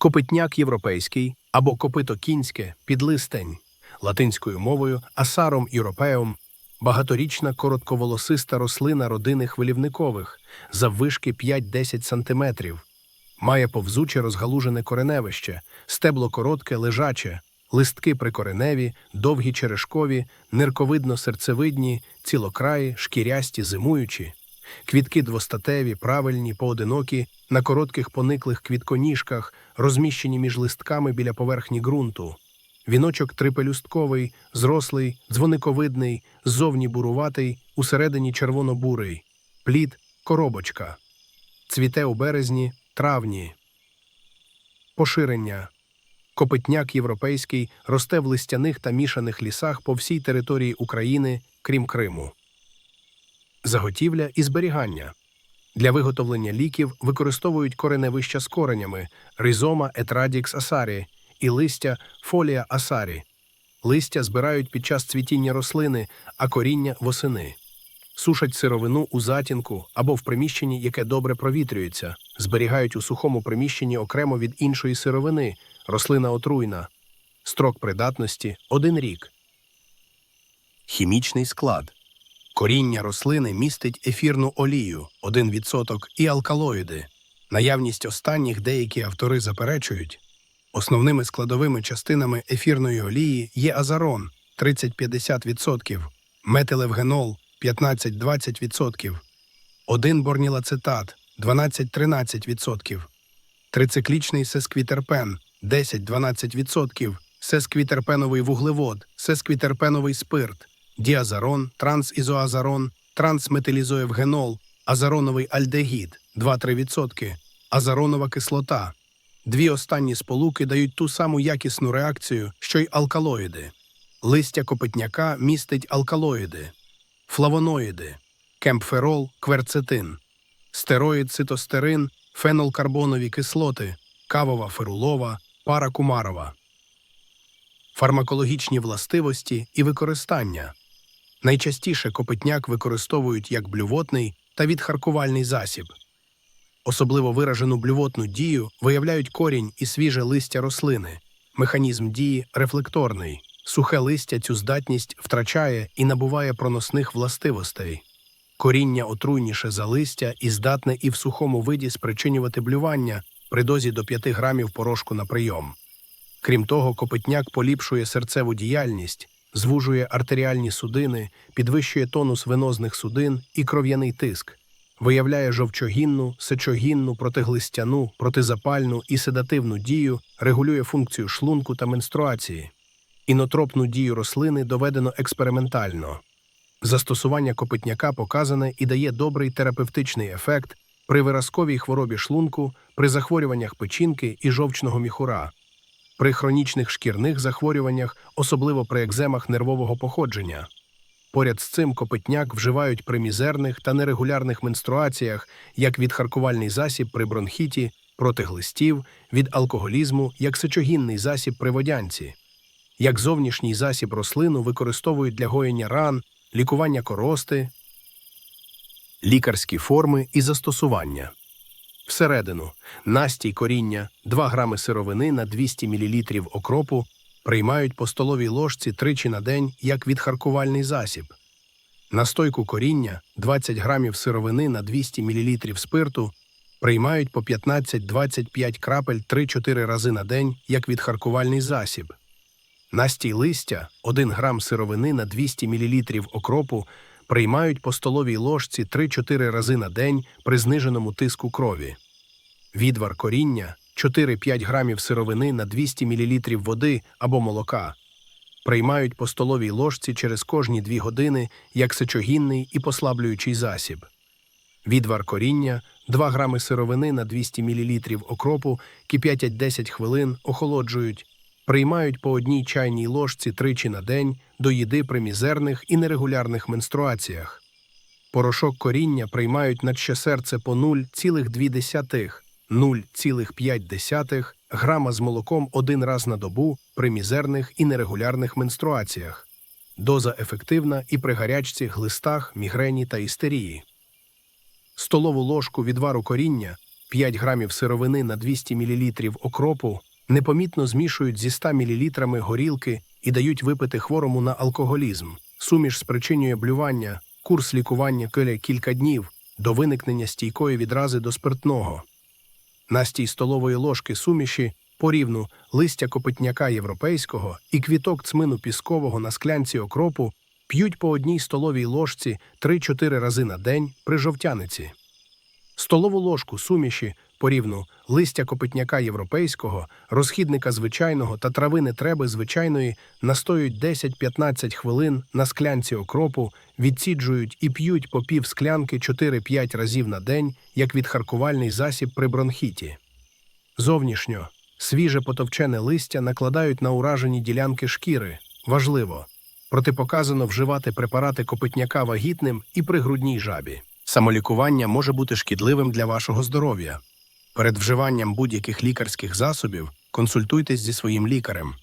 Копитняк європейський або копито кінське підлистень латинською мовою асаром європеум багаторічна коротковолосиста рослина родини хвилівникових заввишки 5-10 см. Має повзуче розгалужене кореневище, стебло коротке, лежаче, листки прикореневі, довгі черешкові, нирковидно-серцевидні, цілокраї, шкірясті, зимуючі. Квітки двостатеві, правильні, поодинокі, на коротких пониклих квітконіжках, розміщені між листками біля поверхні ґрунту. Віночок трипелюстковий, зрослий, дзвониковидний, ззовні буруватий, усередині червоно-бурий. Плід коробочка. Цвіте у березні, травні. Поширення. Копитняк європейський росте в листяних та мішаних лісах по всій території України, крім Криму. Заготівля і зберігання. Для виготовлення ліків використовують кореневища з коренями ризома етрадікс асарі і листя фолія асарі. Листя збирають під час цвітіння рослини, а коріння восени. Сушать сировину у затінку або в приміщенні, яке добре провітрюється, зберігають у сухому приміщенні окремо від іншої сировини, рослина отруйна. Строк придатності один рік. Хімічний склад. Коріння рослини містить ефірну олію 1% і алкалоїди. Наявність останніх деякі автори заперечують. Основними складовими частинами ефірної олії є азарон 30-50%, метилевгенол 15-20%, 1 борнілацетат 12-13%, трициклічний сесквітерпен 10-12%, сесквітерпеновий вуглевод, сесквітерпеновий спирт, діазарон, трансізоазарон, трансметилізоевгенол, азароновий альдегід 2-3%, азаронова кислота. Дві останні сполуки дають ту саму якісну реакцію, що й алкалоїди. Листя копитняка містить алкалоїди, флавоноїди, кемпферол, кверцетин, стероїд цитостерин, фенолкарбонові кислоти, кавова ферулова, пара кумарова. Фармакологічні властивості і використання. Найчастіше копитняк використовують як блювотний та відхаркувальний засіб. Особливо виражену блювотну дію виявляють корінь і свіже листя рослини. Механізм дії рефлекторний. Сухе листя цю здатність втрачає і набуває проносних властивостей. Коріння отруйніше за листя і здатне і в сухому виді спричинювати блювання при дозі до 5 грамів порошку на прийом. Крім того, копитняк поліпшує серцеву діяльність, звужує артеріальні судини, підвищує тонус венозних судин і кров'яний тиск, виявляє жовчогінну, сечогінну, протиглистяну, протизапальну і седативну дію, регулює функцію шлунку та менструації. Інотропну дію рослини доведено експериментально. Застосування копитняка показане і дає добрий терапевтичний ефект при виразковій хворобі шлунку, при захворюваннях печінки і жовчного міхура, при хронічних шкірних захворюваннях, особливо при екземах нервового походження. Поряд з цим копитняк вживають при мізерних та нерегулярних менструаціях як відхаркувальний засіб при бронхіті, проти глистів, від алкоголізму, як сечогінний засіб при водянці. Як зовнішній засіб рослину використовують для гоєння ран, лікування корости, лікарські форми і застосування. Всередину настій коріння 2 грами сировини на 200 мл окропу приймають по столовій ложці тричі на день як відхаркувальний засіб. Настойку коріння 20 грамів сировини на 200 мл спирту приймають по 15-25 крапель 3-4 рази на день як відхаркувальний засіб. Настій листя 1 грам сировини на 200 мл окропу приймають по столовій ложці 3-4 рази на день при зниженому тиску крові. Відвар коріння 4-5 грамів сировини на 200 мл води або молока. Приймають по столовій ложці через кожні 2 години як сечогінний і послаблюючий засіб. Відвар коріння 2 грами сировини на 200 мл окропу кип'ятять 10 хвилин, охолоджують, приймають по одній чайній ложці тричі на день до їди при мізерних і нерегулярних менструаціях. Порошок коріння приймають на серце по 0,2 0,5 грама з молоком один раз на добу при мізерних і нерегулярних менструаціях. Доза ефективна і при гарячці, глистах, мігрені та істерії. Столову ложку відвару коріння 5 грамів сировини на 200 мл окропу непомітно змішують зі 100 мл горілки і дають випити хворому на алкоголізм. Суміш спричинює блювання, курс лікування киля кілька днів до виникнення стійкої відрази до спиртного. Настій столової ложки суміші порівну листя копитняка європейського і квіток цмину піскового на склянці окропу п'ють по одній столовій ложці 3-4 рази на день при жовтяниці. Столову ложку суміші порівну листя копитняка європейського, розхідника звичайного та травини треби звичайної настоюють 10-15 хвилин на склянці окропу, відсіджують і п'ють по пів склянки 4-5 разів на день, як відхаркувальний засіб при бронхіті. Зовнішньо свіже потовчене листя накладають на уражені ділянки шкіри. Важливо. Протипоказано вживати препарати копитняка вагітним і при грудній жабі. Самолікування може бути шкідливим для вашого здоров'я. Перед вживанням будь-яких лікарських засобів консультуйтесь зі своїм лікарем.